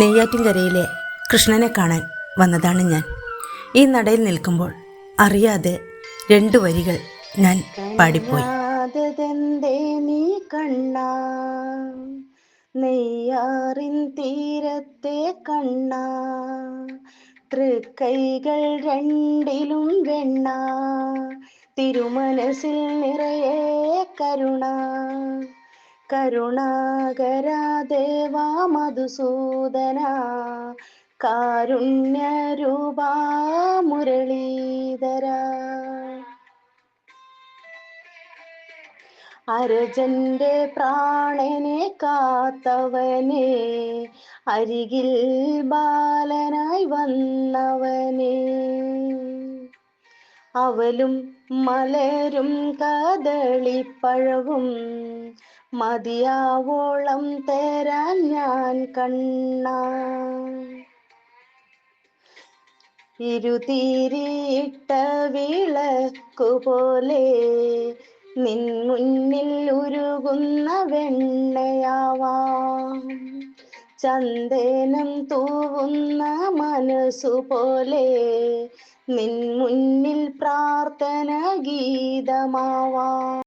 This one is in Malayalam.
നെയ്യാറ്റിൻകരയിലെ കൃഷ്ണനെ കാണാൻ വന്നതാണ് ഞാൻ. ഈ നടയിൽ നിൽക്കുമ്പോൾ അറിയാതെ രണ്ടു വരികൾ ഞാൻ പാടിപ്പോയി. നീ കണ്ണ? നെയ്യാറിൻ തീരത്തെ കണ്ണ? തൃക്കൈകൾ രണ്ടിലും വെണ്ണ? തിരുമനസിൽ നിറയെ കരുണ? കരുണാകരാദേവാ മധുസൂദന കാരുണ്യരൂപാ മുരളീധര അരജന്റെ പ്രാണനെ കാത്തവനെ അരികിൽ ബാലനായി വന്നവനെ. അവലും മലരും കദളിപ്പഴവും മതിയാവോളം തരാൻ ഞാൻ കണ്ണ. ഇരുതീരിട്ട വിളക്കുപോലെ നിൻ മുന്നിൽ ഉരുകുന്ന വെണ്ണയാവാം. ചന്ദനം തൂവുന്ന മനസ്സുപോലെ നിൻ മുന്നിൽ പ്രാർത്ഥന ഗീതമാവാം.